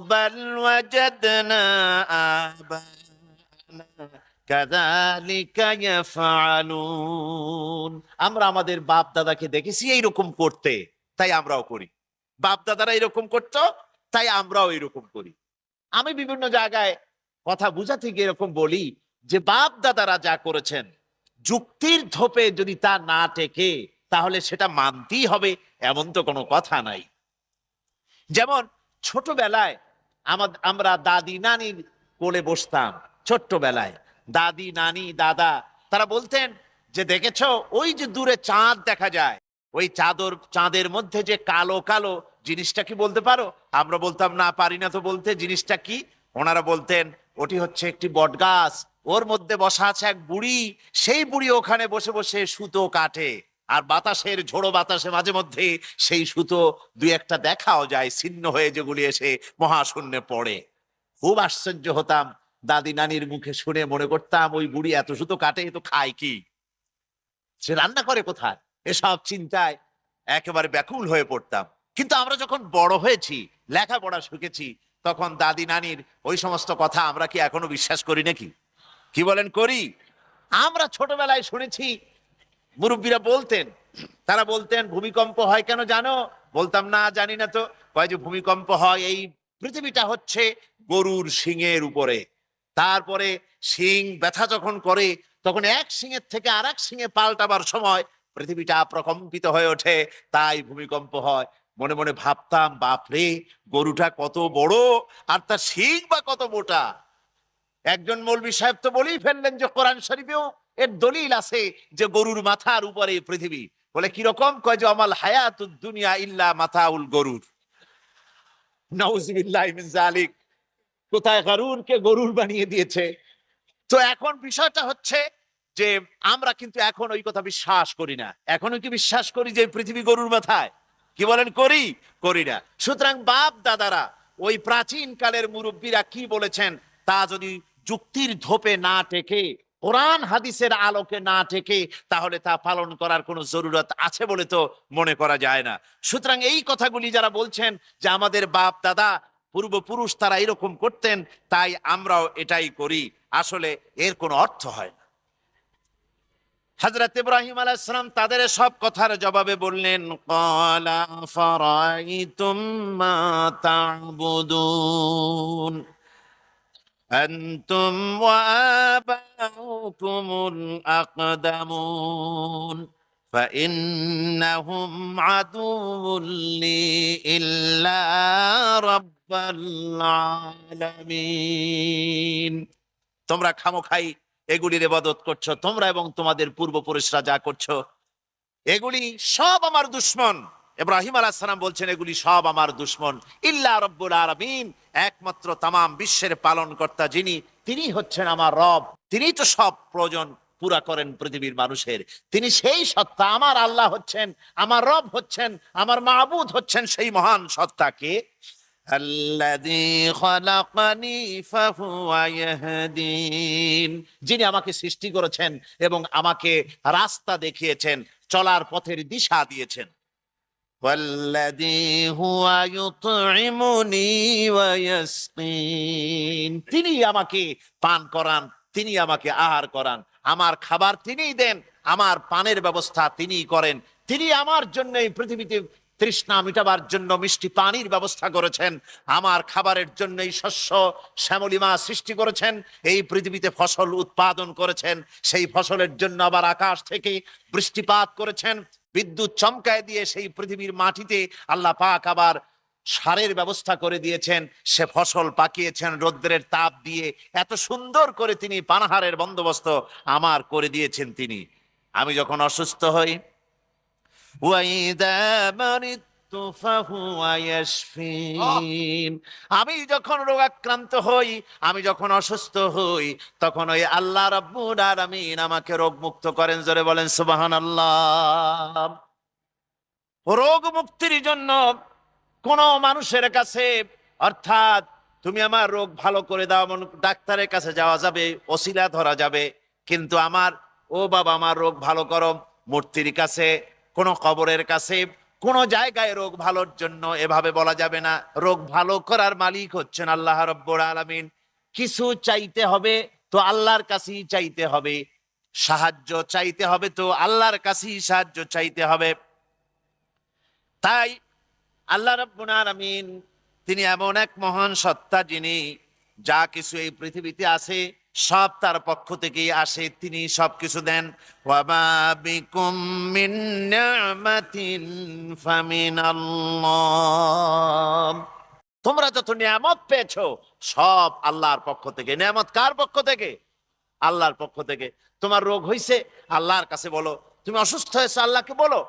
بل وجدنا آباءنا كذلك يفعلون আমরা আমাদের বাপ দাদাকে দেখেছি এইরকম করতে তাই আমরাও করি বাপ দাদারা এরকম করতো তাই আমরাও এরকম করি আমি বিভিন্ন জায়গায় কথা বুঝাতে গিয়ে এরকম বলি যে বাপ দাদারা যা করেছেন যুক্তির ধোপে যদি তা না টেকে তাহলে সেটা মানতেই হবে এমন তো কোনো কথা নাই যেমন ছোটবেলায় আমাদের আমরা দাদি নানির কোলে বসতাম, ছোট্টবেলায়। দাদি, নানি, দাদা, তারা বলতেন যে, দেখেছ, ওই যে দূরে চাঁদ দেখা যায়, ওই চাঁদর, চাঁদের মধ্যে যে কালো কালো জিনিসটা কি বলতে পারো? আমরা বলতাম, না, পারি না তো বলতে। জিনিসটা কি? ওনারা বলতেন, ওটি হচ্ছে একটি বটগাছ, ওর মধ্যে বসা আছে এক বুড়ি, সেই বুড়ি ওখানে বসে বসে সুতো কাটে। আর বাতাসের ঝোড়ো বাতাসে মাঝে মধ্যে সেই সুতো দুই একটা দেখাও যায়, ছিন্ন হয়ে যেগুলি এসে মহাশূন্যে পড়ে। খুব আশ্চর্য হতাম, দাদি নানির মুখে শুনে মনে করতাম, ওই বুড়ি এত সুতো কাটে তো খায় কি? সে রান্না করে কোথায়? এসব চিন্তায় একেবারে ব্যাকুল হয়ে পড়তাম। কিন্তু আমরা যখন বড় হয়েছি, লেখাপড়া শিখেছি, তখন দাদি নানির ওই সমস্ত কথা আমরা কি এখনও বিশ্বাস করি নাকি? কি বলেন করি? আমরা ছোটবেলায় শুনেছি মুরব্বীরা বলতেন, তারা বলতেন, ভূমিকম্প হয় কেন জানো? বলতাম, না, জানি না তো। কয় যে, ভূমিকম্প হয় এই পৃথিবীটা হচ্ছে গরুর শিংয়ের উপরে। তারপরে শিং ব্যথা যখন করে, তখন এক শিংয়ের থেকে আর এক শিঙে পাল্টাবার সময় পৃথিবীটা প্রকম্পিত হয়ে ওঠে, তাই ভূমিকম্প হয়। মনে মনে ভাবতাম বাপরে গরুটা কত বড় আর তার শিং বা কত মোটা? একজন মৌলবী সাহেব তো বলেই ফেললেন যে, কোরআন শরীফেও এর দলিল আছে যে গরুর মাথার উপরে পৃথিবী। বলে কীরকম কয় যে আমাল হায়াতুদ দুনিয়া ইল্লা মাথাউল গরুর। নাউজুবিল্লাহ মিন জালিক কোথায় গারুরকে গরুর বানিয়ে দিয়েছে? তো এখন বিষয়টা হচ্ছে যে, আমরা কিন্তু এখন ওই কথা বিশ্বাস করি না। এখনও কি বিশ্বাস করি যে পৃথিবী গরুর মাথায়? কি বলেন? করি। করি না। সুতরাং বাপ দাদারা, ওই প্রাচীন কালের মুরব্বীরা কি বলেছেন? তা যদি যুক্তির ধোপে না টেকে কোরআন হাদিসের আলোকে না টেকে তাহলে তা পালন করার কোনো জরুরত আছে বলে তো মনে করা যায় না। সুতরাং এই কথাগুলি যারা বলছেন যে আমাদের বাপ, দাদা, পূর্বপুরুষ তারা এরকম করতেন, তাই আমরাও এটাই করি। আসলে এর কোনো অর্থ হয় না। হজরত ইব্রাহিম আলাইসালাম তাদের সব কথার জবাবে বললেন কলা ফারাইতুম মা তা'বুদুন। أنتم وآباؤكم الأقدمون فإنهم عدو لي إلا رب العالمين তোমরা খামোখাই এগুলির ইবাদত করছো তোমরা এবং তোমাদের পূর্বপুরুষরা যা করছো এগুলি সব আমার দুশ্মন ইব্রাহিম আলাহ সালাম বলছেন, এগুলি সব আমার দুশ্মন। ইল্লা রব্বুল আলমিন, একমাত্র তামাম বিশ্বের পালন কর্তা যিনি, তিনি হচ্ছেন আমার রব। তিনি তো সব প্রয়োজন পুরা করেন পৃথিবীর মানুষের। তিনি সেই সত্তা, আমার আল্লাহ হচ্ছেন, আমার রব হচ্ছেন, আমার মাহবুদ হচ্ছেন সেই মহান সত্তাকে। যিনি আমাকে সৃষ্টি করেছেন এবং আমাকে রাস্তা দেখিয়েছেন, চলার পথের দিশা দিয়েছেন। والذي هو يطعمني ويسقين তিনি আমাকে পান করান তিনি আমাকে আহার করান আমার খাবার তিনিই দেন আমার পানের ব্যবস্থা তিনিই করেন তিনি আমার জন্য এই পৃথিবীতে তৃষ্ণা মিটাবার জন্য মিষ্টি পানির ব্যবস্থা করেছেন আমার খাবারের জন্য এই শস্য শ্যামলিমা সৃষ্টি করেছেন এই পৃথিবীতে ফসল উৎপাদন করেছেন সেই ফসলের জন্য আবার আকাশ থেকে বৃষ্টিপাত করেছেন বিদ্যুৎ চমকায় দিয়ে সেই পৃথিবীর মাটিতে আল্লাহ পাক আবার সারের ব্যবস্থা করে দিয়েছেন। সে ফসল পাকিয়েছেন রোদ্রের তাপ দিয়ে। এত সুন্দর করে তিনি পানাহারের বন্দোবস্ত আমার করে দিয়েছেন তিনি। আমি যখন অসুস্থ হই, ওয়াইদা আমি যখন রোগাক্রান্ত হই, আমি যখন অসুস্থ হই, তখন ওই আল্লাহ রাব্বুল আমাকে রোগ মুক্ত করেন, জোরে বলেন, সুবহানাল্লাহ। রোগ মুক্তির জন্য কোন মানুষের কাছে, অর্থাৎ তুমি আমার রোগ ভালো করে দাও ডাক্তারের কাছে যাওয়া যাবে, ওসিলা ধরা যাবে, কিন্তু আমার, ও বাবা, আমার রোগ ভালো করো, মূর্তির কাছে, কোন কবরের কাছে কোন জায়গায় রোগ ভালোর জন্য এভাবে বলা যাবে না। রোগ ভালো করার মালিক হচ্ছেন আল্লাহ রব্বুর আলামিন। কিছু চাইতে হবে তো আল্লাহর কাছেই চাইতে হবে। সাহায্য চাইতে হবে তো আল্লাহর কাছেই সাহায্য চাইতে হবে। তাই আল্লাহ রব্বুল আলামিন তিনি এমন এক মহান সত্তা যিনি যা কিছু এই পৃথিবীতে আছে সব তার পক্ষ থেকেই আসে, তিনি সব কিছু দেন তোমরা যত নিয়ামত পেয়েছ, সব আল্লাহর পক্ষ থেকে। নিয়ামত কার পক্ষ থেকে? আল্লাহর পক্ষ থেকে। তোমার রোগ হইছে? আল্লাহর কাছে বলো। তুমি অসুস্থ হয়েছে? আল্লাহকে বলো।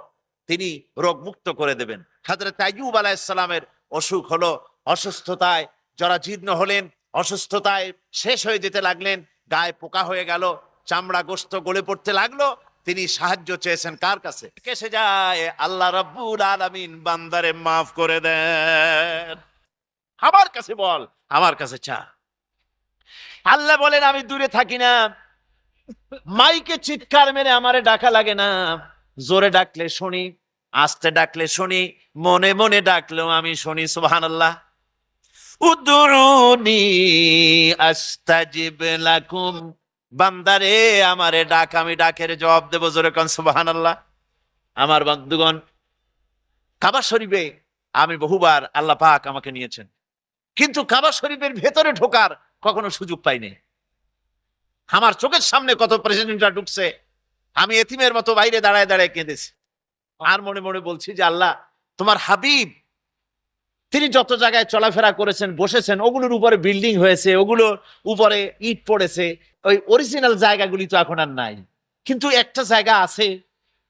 তিনি রোগ মুক্ত করে দেবেন। হাজরত আইয়ুব আলাইসালামের অসুখ হলো অসুস্থতায়। জরাজীর্ণ হলেন, অসুস্থতায় শেষ হয়ে যেতে লাগলেন, গায়ে পোকা হয়ে গেল, চামড়া গোস্ত গলে পড়তে লাগল, তিনি সাহায্য চেয়েছেন কার কাছে? কেসে যায়? আল্লাহ রব্বুল আলামিন, বান্দারে মাফ করে দেন। আমার কাছে বল, আমার কাছে চা। আল্লাহ বলেন, আমি দূরে থাকি না। মাইকে চিৎকার মেরে আমারে ডাকা লাগে না। জোরে ডাকলে শুনি, আস্তে ডাকলে শুনি, মনে মনে ডাকলেও আমি শুনি সুবহান আল্লাহ উদুরুনি আস্তাজিব লাকুম। বান্দারে, আমারে ডাক, আমি ডাকের জবাব দেবো জোরে কন সুবহান আল্লাহ আমার বন্ধুগণ, কাবা শরীফে আমি বহুবার আল্লাহ পাক আমাকে নিয়েছেন। কিন্তু কাবা শরীফের ভেতরে ঢোকার কখনো সুযোগ পাইনি। আমার চোখের সামনে কত প্রেসিডেন্টরা ঢুকছে, আমি এতিমের মতো বাইরে দাঁড়ায় দাঁড়ায় কেঁদেছি। আর মনে মনে বলছি যে আল্লাহ, তোমার হাবিব তিনি যত জায়গায় চলাফেরা করেছেন, বসেছেন, ওগুলোর উপরে বিল্ডিং হয়েছে ওগুলোর উপরে ইট পড়েছে, ওই অরিজিনাল জায়গাগুলি তো এখন আর নাই। কিন্তু একটা জায়গা আছে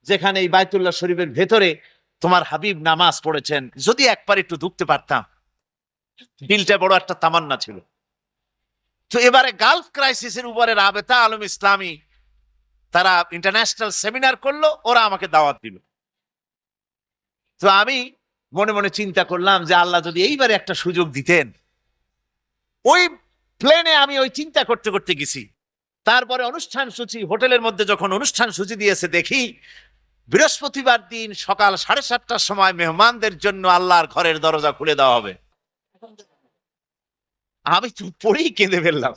যেখানে এই বাইতুল্লাহ শরীফের ভেতরে তোমার হাবিব নামাজ পড়েছেন। যদি একবার একটু ঢুকতে পারতাম, দিলটা বড় একটা তামান্না ছিল। তো এবারে গালফ ক্রাইসিসের উপরে রাবেতা আলম ইসলামী তারা ইন্টারন্যাশনাল সেমিনার করল, ওরা আমাকে দাওয়াত দিল। তো আমি মনে মনে চিন্তা করলাম যে আল্লাহ যদি এইবারে একটা সুযোগ দিতেন, ওই প্লেনে আমি ওই চিন্তা করতে করতে গেছি। তারপরে অনুষ্ঠান সূচি, হোটেলের মধ্যে যখন অনুষ্ঠান সূচি দিয়েছে দেখি, বৃহস্পতিবার দিন সকাল সাড়ে সাতটার সময় মেহমানদের জন্য আল্লাহর ঘরের দরজা খুলে দেওয়া হবে। আমি তো পড়েই কেঁদে ফেললাম।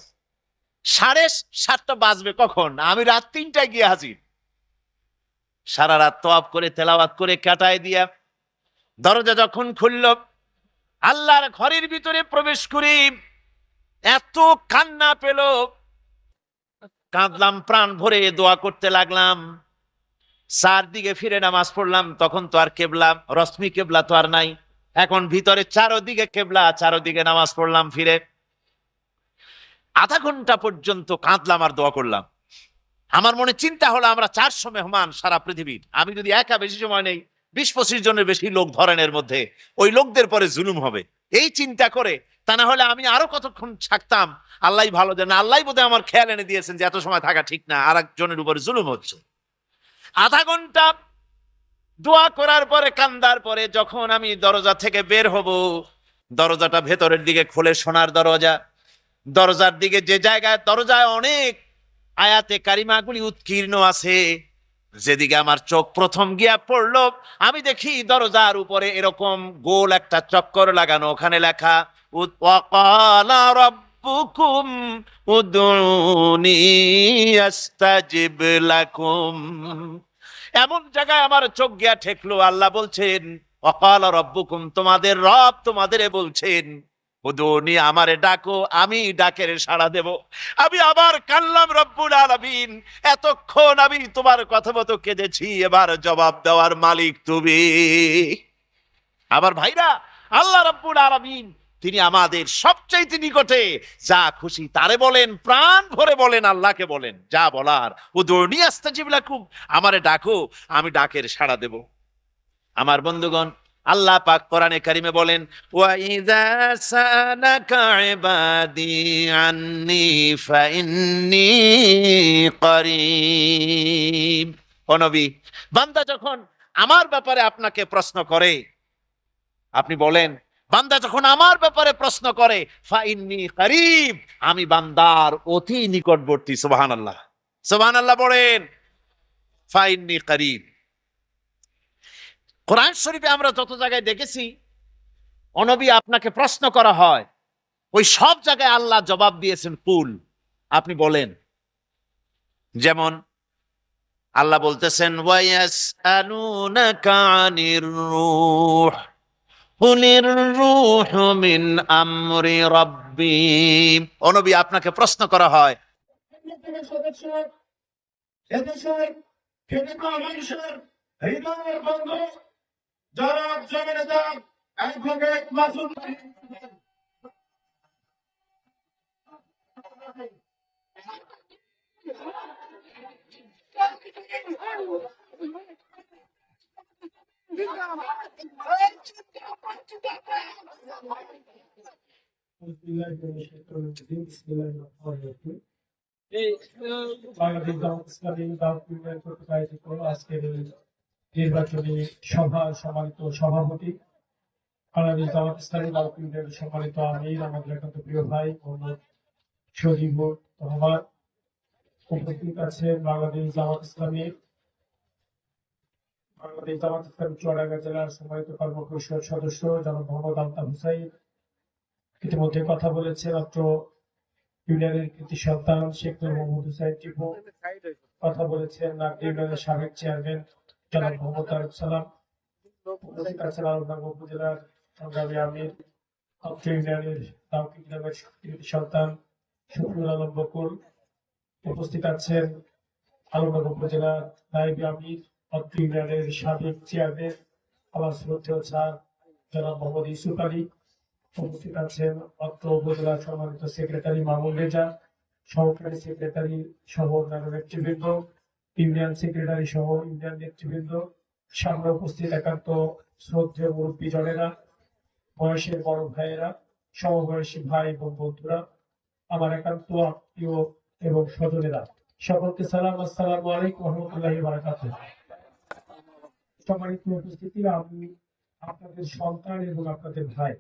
সাড়ে সাতটা বাজবে কখন? আমি রাত তিনটায় গিয়ে হাজির। সারা রাত তোয়াব করে, তেলাওয়াত করে, কাটায় দিয়া দরজা যখন খুলল, আল্লাহর ঘরের ভিতরে প্রবেশ করি এত কান্না পেল। কাঁদলাম, প্রাণ ভরে দোয়া করতে লাগলাম। চার দিকে ফিরে নামাজ পড়লাম, তখন তো আর কেবলা, রশ্মি কেবলা তো আর নাই। এখন ভিতরে চারোদিকে কেবলা, চারোদিকে নামাজ পড়লাম ফিরে। আধা ঘণ্টা পর্যন্ত কাঁদলাম আর দোয়া করলাম। আমার মনে চিন্তা হলো, আমরা চারশো মেহমান সারা পৃথিবীর। আমি যদি একা বেশি সময় নেই বিশ পঁচিশ জনের বেশি লোক ধরেনের মধ্যে, ওই লোকদের পরে জুলুম হবে। এই চিন্তা করে, তা না হলে আমি আরও কতক্ষণ থাকতাম আল্লাহ ভালো জানে আল্লাহ বোধহয় আমার খেয়াল এনে দিয়েছেন যে এত সময় থাকা ঠিক না আর একজনের উপরে জুলুম হচ্ছে। আধা ঘণ্টা দোয়া করার পরে, কান্দার পরে যখন আমি দরজা থেকে বের হব, দরজাটা ভেতরের দিকে খুলে সোনার দরজা, দরজার দিকে যে জায়গায়, দরজায় অনেক আয়াতে কারিমাগুলি উৎকীর্ণ আছে যেদিকে আমার চোখ প্রথম গিয়া পড়ল, আমি দেখি দরজার উপরে এরকম গোল একটা চক্কর লাগানো। ওখানে লেখা এমন জায়গায় আমার চোখ গিয়া ঠেকলো। আল্লাহ বলছেন অকাল রব্বুকুম, তোমাদের রব তোমাদের বলছেন। উদুনি আমারে ডাকো, আমি ডাকের সাড়া দেব। আমি আবার কানলাম রব্বুল আলামিন। এতক্ষণ আমি তোমার কথা মতো কেঁদেছি, এবার জবাব দেওয়ার মালিক তুমি। আমার ভাইরা, আল্লাহ রব্বুল আলামিন, তিনি আমাদের সবচাইতে নিকটে যা খুশি তারে বলেন, প্রাণ ভরে বলেন, আল্লাহকে বলেন, যা বলার। ও দৌড়নি আস্তাজিব লাকুম, আমারে ডাকো, আমি ডাকের সাড়া দেব। আমার বন্ধুগণ আল্লাহ পাক কোরআনে কারিমে বলেন বান্দা যখন আমার ব্যাপারে আপনাকে প্রশ্ন করে, আপনি বলেন, বান্দা যখন আমার ব্যাপারে প্রশ্ন করে, ফাইন্নি করিব, আমি বান্দার অতি নিকটবর্তী, সুবহানাল্লাহ। সুবহানাল্লাহ বলেন, ফাইন্নি করিব। কোরআন শরীফে আমরা যত জায়গায় দেখেছি, অনবী আপনাকে প্রশ্ন করা হয়, ওই সব জায়গায় আল্লাহ জবাব দিয়েছেন, কুল, আপনি বলেন। যেমন, আল্লাহ বলতেছেন আনির রূহ, কুলির রূহু মিন আমরি রাব্বি। অনবী আপনাকে প্রশ্ন করা হয় এদেশের কৃতিত্ব মানুষের হৃদয়ের বন্ধু যারা জমিনে যান অ্যাডভোকেট মাসুদ বাংলাদেশ জামাত ইসলামী দাউদপুরের কর্তৃক আয়োজিত আজকের এই নির্বাচনী সভা সম্মানিত সভাপতি, বাংলাদেশ জামাত ইসলামী দাউদপুরের সম্মানিত আমির, আমাদের একান্ত প্রিয় ভাই, মোহাম্মদ শরীফুর রহমান উপস্থিত আছেন বাংলাদেশ জামাত ইসলামী, বাংলাদেশ জামাত ইসলামী চুয়াডাঙ্গা জেলার সম্মানিত কর্ম পরিষদ সদস্য জনাব মোহাম্মদ আলতাফ হুসাইন। ইতিমধ্যে কথা বলেছে মাত্র ইউনিয়নের কৃতি সন্তান শেখ মোহাম্মদ হুসাইন টিপু। কথা বলেছেন নাগরি ইউনিয়নের সাবেক চেয়ারম্যান জনাব মোহাম্মদ তারক সালাম উপজেলার সংগ্রামী আমির সন্তান শফিউল আলম বকুল উপস্থিত আছেন আলমডাঙ্গা উপজেলার নাইব আমির অত্র ইউনিয়নের সাবেক চেয়ারম্যান স্যার জনাব মোহাম্মদ ইউসুফ আলী উপস্থিত আছেন অত্র সম্মানিত সেক্রেটারি মামুন রেজা, সহকারী সেক্রেটারি সহ অন্যান্য নেতৃবৃন্দ। ইউনিয়ন সেক্রেটারি সহ ইউনিয়ন নেতৃবৃন্দ, সামনে উপস্থিত একান্ত শ্রদ্ধেয় মুরব্বী জনেরা, বয়সের বড় ভাইয়েরা, সমবয়সী ভাই এবং বন্ধুরা, আমার একান্ত আত্মীয় এবং স্বজনেরা। সকলকে সালাম, আসসালামু আলাইকুম রহমতুল্লাহি বারাকাতুহ। সম্মানিত উপস্থিতি, আমি আপনাদের সন্তান এবং আপনাদের ভাই।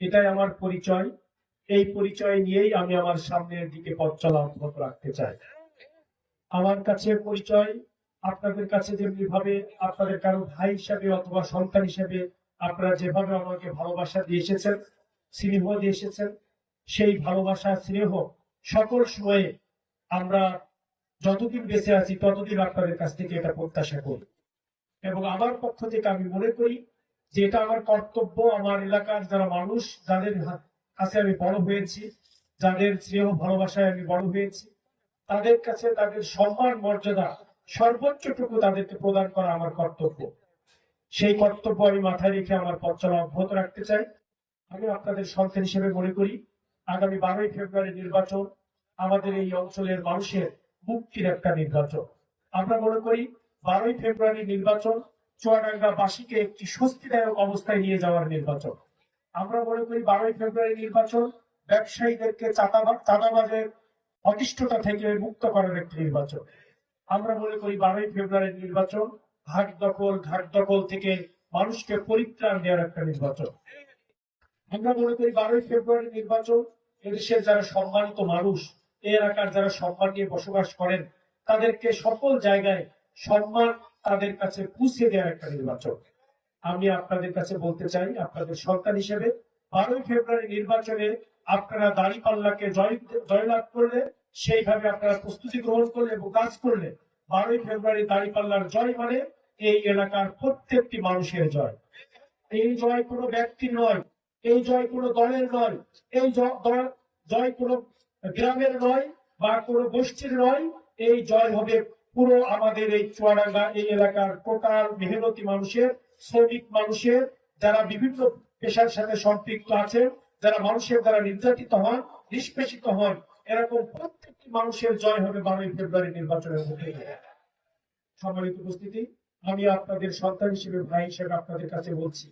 এটাই আমার পরিচয়। এই পরিচয় নিয়েই আমি আমার সামনের দিকে পথ চলা অব্যাহত রাখতে চাই। আমার কাছে পরিচয়, আপনাদের কাছে যেমনি ভাবে আপনাদের কারও ভাই হিসাবে অথবা সন্তান হিসাবে আপনারা যেভাবে আমাকে ভালোবাসা দিয়ে এসেছেন, স্নেহ দিয়ে এসেছেন, সেই ভালোবাসা, স্নেহ সকল সময়ে আমরা যতদিন বেঁচে আছি ততদিন আপনাদের কাছ থেকে এটা প্রত্যাশা করি। এবং আমার পক্ষ থেকে আমি মনে করি যে এটা আমার কর্তব্য, আমার এলাকার যারা মানুষ, যাদের কাছে আমি বড় হয়েছি, যাদের স্নেহ, ভালোবাসায় আমি বড় হয়েছি তাদের কাছে তাদের সম্মান, মর্যাদা সর্বোচ্চটুকু তাদেরকে প্রদান করা আমার কর্তব্য। সেই কর্তব্য আমি মাথায় রেখে আমার পথ চলা অব্যাহত রাখতে চাই। আমি আপনাদের সন্তান হিসেবে মনে করি, আগামী বারোই ফেব্রুয়ারি নির্বাচন আমাদের এই অঞ্চলের মানুষের মুক্তির একটা নির্বাচন। আমরা মনে করি, বারোই ফেব্রুয়ারি নির্বাচন চুয়াডাঙ্গা বাসীকে একটি স্বস্তিদায়ক অবস্থায় নিয়ে যাওয়ার নির্বাচন। আমরা মনে করি, বারোই ফেব্রুয়ারি নির্বাচন ব্যবসায়ীদেরকে চাঁদাবাজ চাঁদাবাজের অতিষ্ঠতা থেকে মুক্ত করার একটি নির্বাচন। আমরা মনে করি বারোই ফেব্রুয়ারি নির্বাচন ঘাট দখল ঘাট দখল থেকে মানুষকে পরিত্রাণ দেওয়ার একটা নির্বাচন। আমরা মনে করি বারোই ফেব্রুয়ারি নির্বাচন এদেশের যারা সম্মানিত মানুষ এই এলাকার যারা সম্মান নিয়ে বসবাস করেন, তাদেরকে সকল জায়গায় সম্মান তাদের কাছে পৌঁছে দেওয়ার একটা নির্বাচন। আমি আপনাদের কাছে বলতে চাই, আপনাদের সরকার হিসেবে বারোই ফেব্রুয়ারি নির্বাচনে আপনারা দাঁড়িপাল্লাকে জয় জয়লাভ করলে, সেইভাবে আপনারা প্রস্তুতি গ্রহণ করলে এবং কাজ করলে বারোই ফেব্রুয়ারি দাঁড়িপাল্লার জয় মানে এই এলাকার প্রত্যেকটি মানুষের জয়। এই জয় কোনো ব্যক্তি নয়, এই জয় কোনো দলের নয়, এই জয় কোনো গ্রামের নয় বা কোনো গোষ্ঠীর নয়, এই জয় হবে পুরো আমাদের এই চুয়াডাঙ্গা, এই এলাকার টোটাল মেহনতি মানুষের, শ্রমিক মানুষের, যারা বিভিন্ন পেশার সাথে সম্পৃক্ত আছেন যারা মানুষের দ্বারা নির্যাতিত হন, নিষ্পেষিত হন, এরকম প্রত্যেকটি মানুষের জয় হবে বারোই ফেব্রুয়ারি নির্বাচনের মধ্যে সম্মানিত উপস্থিতি, আমি আপনাদের সন্তান হিসেবে, ভাই হিসেবে আপনাদের কাছে বলছি,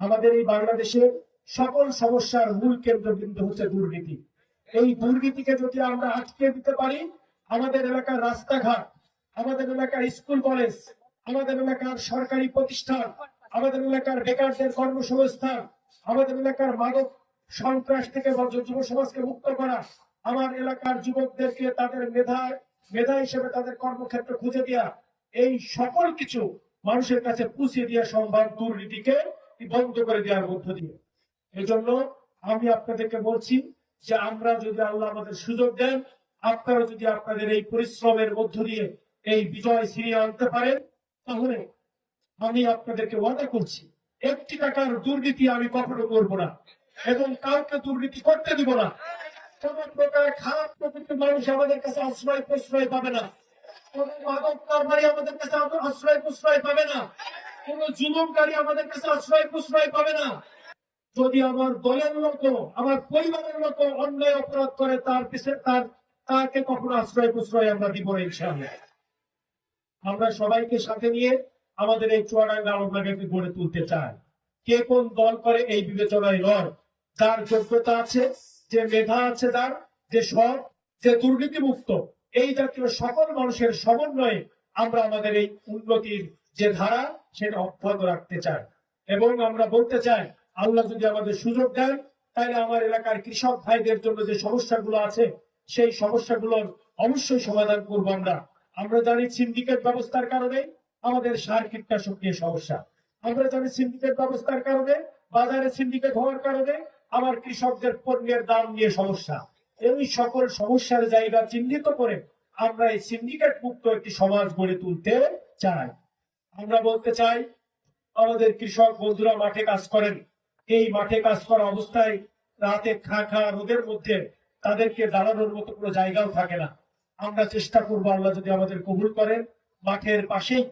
আমাদের এই বাংলাদেশের সকল সমস্যার মূল কেন্দ্রবিন্দু হচ্ছে দুর্নীতি। এই দুর্নীতিকে যদি আমরা আটকে দিতে পারি, আমাদের এলাকার রাস্তাঘাট, আমাদের এলাকার স্কুল কলেজ, আমাদের এলাকার সরকারি প্রতিষ্ঠান, আমাদের এলাকার বেকারদের কর্মসংস্থান, আমাদের এলাকার মানব সন্ত্রাস থেকে যুব সমাজকে মুক্ত করা। আমার এলাকার যুবকদেরকে তাদের মেধা মেধা হিসেবে তাদের কর্মক্ষেত্র খুঁজে দেওয়া এই সকল কিছু মানুষের কাছে পুষে দিয়ে সম্ভব দুর্নীতিকে বন্ধ করে দেওয়ার মধ্য দিয়ে। এই জন্য আমি আপনাদেরকে বলছি যে আমরা যদি আল্লাহ আমাদের সুযোগ দেন, আপনারা যদি আপনাদের এই পরিশ্রমের মধ্য দিয়ে এই বিজয় ছিনিয়ে আনতে পারেন, তাহলে আমি আপনাদেরকে ওয়াদা করছি, একটি টাকার দুর্নীতি আমি কখনো করব না। এবং কাউকে দুর্নীতি করতে দিব না। কোন প্রকার খারাপ প্রকৃতির মানুষ আমাদের কাছে আশ্রয় প্রশ্রয় পাবে না। অপরাধ করে তার পিছনে তার, তাকে কখনো আশ্রয় প্রশ্রয় আমরা দিব আমরা সবাইকে সাথে নিয়ে আমাদের এই চুয়াডাঙ্গা আলমনাগাকে গড়ে তুলতে চাই। কে কোন দল করে এই বিবেচনায় নয় যার যোগ্যতা আছে, যে মেধা আছে তার, যে সৎ, যে দুর্নীতি মুক্ত এই জাতীয় সকল মানুষের সমন্বয়ে আমরা আমাদের এই উন্নতির যে ধারা, সেটা অব্যাহত রাখতে চাই। এবং আমরা বলতে চাই, আল্লাহ যদি আমাদের সুযোগ দেন, তাহলে আমার এলাকার কৃষক ভাইদের জন্য যে সমস্যাগুলো আছে, সেই সমস্যাগুলোর অবশ্যই সমাধান করব আমরা। আমরা জানি সিন্ডিকেট ব্যবস্থার কারণে আমাদের সার কীটনাশক নিয়ে সমস্যা। আমরা জানি সিন্ডিকেট ব্যবস্থার কারণে, বাজারে সিন্ডিকেট হওয়ার কারণে আমার কৃষকদের পণ্যের দাম নিয়ে সমস্যা। এই সকল সমস্যার জায়গা চিহ্নিত করে আমরা এই সিন্ডিকেট মুক্ত একটি সমাজ গড়ে তুলতে চাই। আমরা বলতে চাই, আমাদের কৃষক বন্ধুরা মাঠে কাজ করেন। এই মাঠে কাজ করা অবস্থায় রাতে খা খা রোদের মধ্যে তাদেরকে দাঁড়ানোর মতো কোনো জায়গাও থাকে না। আমরা চেষ্টা করব আল্লাহ যদি আমাদের কবুল করেন। মাঠের পাশেই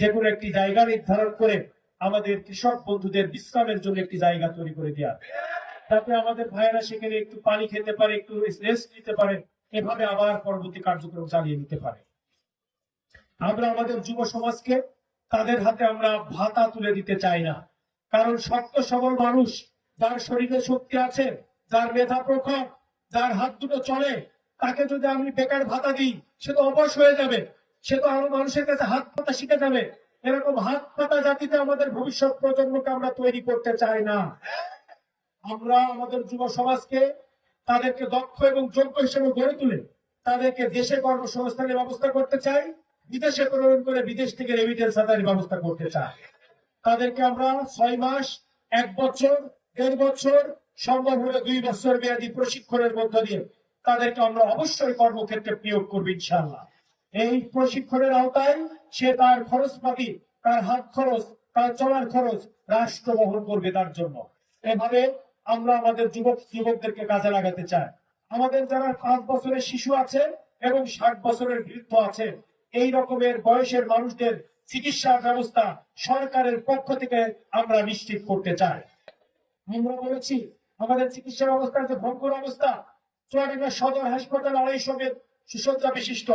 যে কোনো একটি জায়গা নির্ধারণ করে আমাদের কৃষক বন্ধুদের বিশ্রামের জন্য একটি জায়গা তৈরি করে দেওয়া তাতে আমাদের ভাইয়েরা সেখানে একটু পানি খেতে পারে, একটু রেস্ট নিতে পারে, এভাবে আবার পরবর্তী কার্যক্রম চালিয়ে নিতে পারে। আমরা আমাদের যুব সমাজকে তাদের হাতে আমরা ভাতা তুলে দিতে চাই না। কারণ শক্ত, সবল মানুষ, যার শরীরে শক্তি আছে, যার মেধা প্রখর, যার হাত দুটো চলে, তাকে যদি আমি বেকার ভাতা দিই, সে তো অবশ হয়ে যাবে। সে তো আরও মানুষের কাছে হাত পাতা শিখে যাবে। এরকম হাত পাতা জাতিতে আমাদের ভবিষ্যৎ প্রজন্মকে আমরা তৈরি করতে চাই না। আমরা আমাদের যুব সমাজকে তাদেরকে দক্ষ এবং যোগ্য হিসেবে গড়ে তুলে তাদেরকে দেশে কর্মসংস্থানের ব্যবস্থা করতে চাই, বিদেশে প্রেরণ করে বিদেশ থেকে রেমিটেন্স আদায়ের ব্যবস্থা করতে চাই। তাদেরকে আমরা ছয় মাস, এক বছর, দেড় বছর, সম্ভব হলে দুই বছর মেয়াদী প্রশিক্ষণের মধ্য দিয়ে তাদেরকে আমরা অবশ্যই কর্মক্ষেত্রে নিয়োগ করব ইনশাল্লাহ এই প্রশিক্ষণের আওতায় সে তার খরচপাতি, তার হাত খরচ, তার চলার খরচ রাষ্ট্র বহন করবে তার জন্য। এভাবে আমরা আমাদের যুবক, যুবকদেরকে কাজে লাগাতে চাই। আমাদের যারা পাঁচ বছরের শিশু আছে এবং ষাট বছরের বৃদ্ধ আছে এই রকমের বয়সের মানুষদের চিকিৎসা ব্যবস্থা সরকারের পক্ষ থেকে আমরা নিশ্চিত করতে চাই। আমরা বলেছি, আমাদের চিকিৎসা ব্যবস্থার যে ভঙ্গুর অবস্থা, চুয়াডাঙ্গা সদর হাসপাতাল আড়াইশো সুসজ্জা বিশিষ্ট,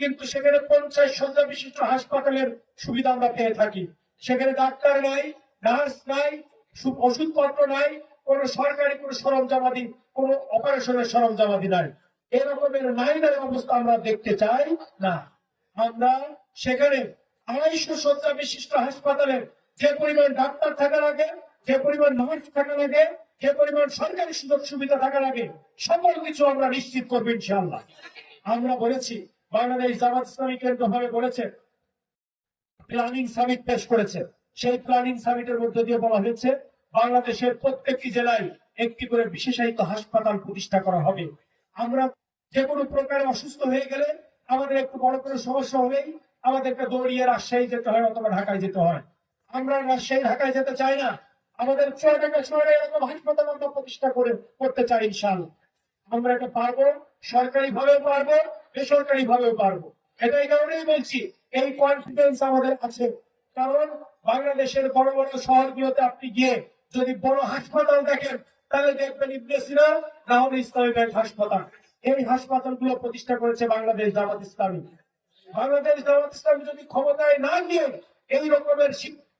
কিন্তু সেখানে পঞ্চাশ সজ্জা বিশিষ্ট হাসপাতালের সুবিধা আমরা পেয়ে থাকি। সেখানে ডাক্তার নাই, নার্স নাই ওষুধপত্র নাই কোনো সরকারি, কোনো সরঞ্জামাদি, কোনো অপারেশনের সরঞ্জামাদি নাই। এরকমের নাই অবস্থা আমরা দেখতে চাই না। আমরা সেখানে আড়াইশো শয্যা বিশিষ্ট হাসপাতালে যে পরিমাণ ডাক্তার থাকা লাগে যে পরিমাণ নার্স থাকা লাগে যে পরিমাণ সরকারি সুযোগ সুবিধা থাকা লাগে সকল কিছু আমরা নিশ্চিত করব ইনশাআল্লাহ। আমরা বলেছি, বাংলাদেশ জামাত ইসলামী কেন্দ্র ভাবে বলেছে প্ল্যানিং সামিট পেশ করেছে। সেই প্ল্যানিং সামিটের মধ্য দিয়ে বলা হয়েছে বাংলাদেশের প্রত্যেকটি জেলায় একটি করে বিশেষায়িত হাসপাতাল প্রতিষ্ঠা করা হবে। আমরা যে কোনো প্রকারে অসুস্থ হয়ে গেলে আমাদের একটু বড় করে সমস্যা হলেই আমাদেরকে দৌড়িয়ে রাজশাহী যেতে হয় অথবা ঢাকায় যেতে হয়। আমরা রাজশাহী, ঢাকায় যেতে চাই না। আমাদের শহরে এরকম হাসপাতাল আমরা প্রতিষ্ঠা করে করতে চাই ইনশাআল্লাহ। আমরা এটা পারব সরকারি ভাবেও পারব বেসরকারি ভাবেও পারব। এটা এই কারণেই বলছি, এই কনফিডেন্স আমাদের আছে। কারণ বাংলাদেশের বড় বড় শহরগুলোতে আপনি গিয়ে যদি বড় হাসপাতাল দেখেন, তাহলে দেখবেন ইবনে সিনা না হলে ইসলামী ব্যাংক হাসপাতাল। এই হাসপাতালগুলো প্রতিষ্ঠা করেছে বাংলাদেশ জামাত ইসলামী। বাংলাদেশ জামাত ইসলামী যদি ক্ষমতায় না গিয়ে এই রকমের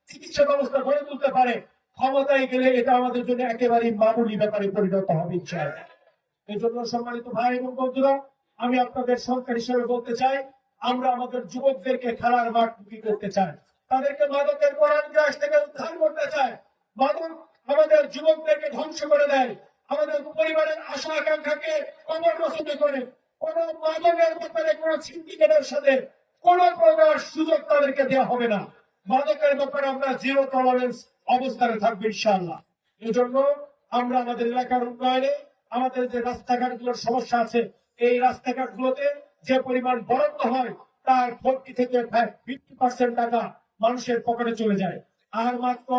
চিকিৎসা ব্যবস্থা গড়ে তুলতে পারে, ক্ষমতায় গেলে এটা আমাদের জন্য একেবারেই মামুলি ব্যাপারে পরিণত হবে এই জন্য সম্মানিত ভাই এবং বন্ধুরা, আমি আপনাদের সরকার হিসেবে বলতে চাই, আমরা আমাদের যুবকদেরকে খেলার মাঠ মুখী করতে চাই। তাদেরকে মাদকের পরাণ গ্রাস থেকে উদ্ধার করতে চাই। মাদক আমাদের যুবকদেরকে ধ্বংস করে দেয়। আমাদের পরিবারের আশা আকাঙ্ক্ষাকে রচনা করে। কোন মাদকের ব্যাপারে কোন সিন্ডিকেটের সাথে কোন প্রকার সুযোগ তাদেরকে দেওয়া হবে না। মাদকের ব্যাপারে আমরা জিরো টলারেন্স অবস্থানে থাকব ইনশাআল্লাহ। এই জন্য আমরা আমাদের এলাকার উন্নয়নে, আমাদের যে রাস্তাঘাট রাস্তাঘাটগুলোর সমস্যা আছে, এই রাস্তাঘাটগুলোতে যে পরিমাণ বরাদ্দ হয়, তার ফোরটি থেকে ফিফটি পার্সেন্ট টাকা মানুষের পকেটে চলে যায়। আর মাত্র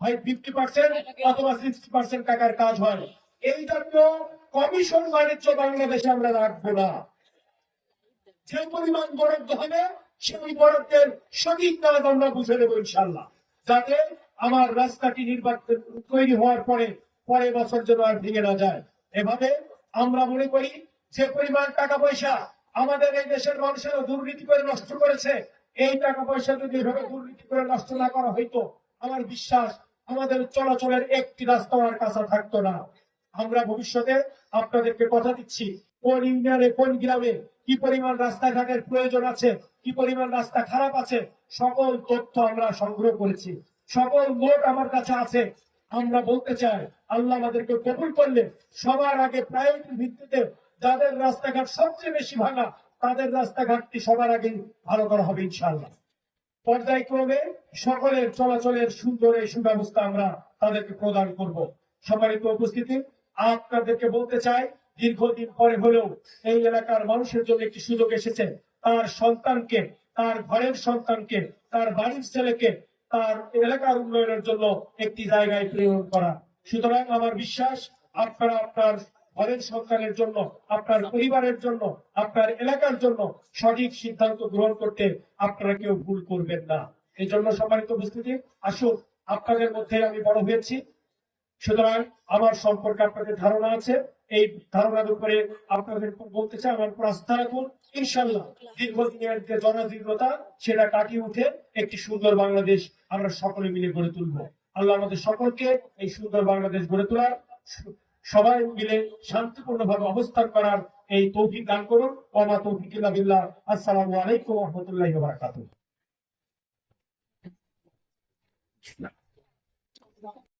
হয় ফিফটি অথবা সিক্সটি টাকার কাজ হয়। এই জন্য কমিশন বাণিজ্য বাংলাদেশে আমরা রাখব না। যে পরিমাণ বরাদ্দ হবে, সেই বরাদ্দের সঠিক কাজ আমরা বুঝে নেব ইনশাল্লাহ যাতে আমার রাস্তাটি নির্বাচন তৈরি হওয়ার পরে বছর যেন আর ভেঙে না যায়। এভাবে আমরা মনে করি, যে পরিমাণ টাকা পয়সা আমাদের এই দেশের মানুষেরা দুর্নীতি করে নষ্ট করেছে, এই টাকা পয়সা যদি এভাবে দুর্নীতি করে নষ্ট না করা হইতো, আমার বিশ্বাস আমাদের চলাচলের একটি রাস্তা আর কাছে থাকতো না। আমরা ভবিষ্যতে আপনাদেরকে কথা দিচ্ছি, কোন ইউনিয়নে, কোন গ্রামে কি পরিমাণ রাস্তাঘাটের প্রয়োজন আছে, কি পরিমাণ রাস্তা খারাপ আছে, সকল তথ্য আমরা সংগ্রহ করেছি। সকল নোট আমার কাছে আছে। আমরা বলতে চাই, আল্লাহ আমাদেরকে কবুল করলে সবার আগে প্রায়োরিটি ভিত্তিতে যাদের রাস্তাঘাট সবচেয়ে বেশি ভাঙা, তাদের রাস্তাঘাটটি সবার আগে ভালো করা হবে ইনশাআল্লাহ। পর্যায়ক্রমে সকলের চলাচলের সুন্দর এই সুব্যবস্থা আমরা তাদেরকে প্রদান করব। সম্মানিত উপস্থিতি, আপনাদেরকে বলতে চাই, দীর্ঘদিন পরে হলেও এই এলাকার মানুষের জন্য একটি সুযোগ এসেছে। তার সন্তানকে, তার ঘরের সন্তানকে, তার বাড়ির ছেলেকে, তার এলাকার উন্নয়নের জন্য একটি জায়গায় প্রেরণ করা। সুতরাং আমার বিশ্বাস, আপনারা আপনার ঘরের সন্তানের জন্য আপনার পরিবারের জন্য আপনার এলাকার জন্য সঠিক সিদ্ধান্ত গ্রহণ করতে আপনারা কেউ ভুল করবেন না। এই জন্য সম্মানিত উপস্থিতি আসুন আপনাদের মধ্যে আমি বড় হয়েছি। সুতরাং আমার সম্পর্কে আপনাদের ধারণা আছে। এই ধারণার উপরে আপনাদের বলতে চাই আমার উপর আস্থা রাখুন। ইনশাল্লাহ দীর্ঘদিনের যে জনদীর্ঘতা সেটা কাটিয়ে উঠে একটি সুন্দর বাংলাদেশ আমরা সকলে মিলে গড়ে তুলবো। আল্লাহ আমাদের সকলকে এই সুন্দর বাংলাদেশ গড়ে তোলার সবাই মিলে শান্তিপূর্ণভাবে অবস্থান করার এই তৌফিক দান করুন। অমা তৌফিক আসসালামু আলাইকুম ওয়া রাহমাতুল্লাহি ওয়া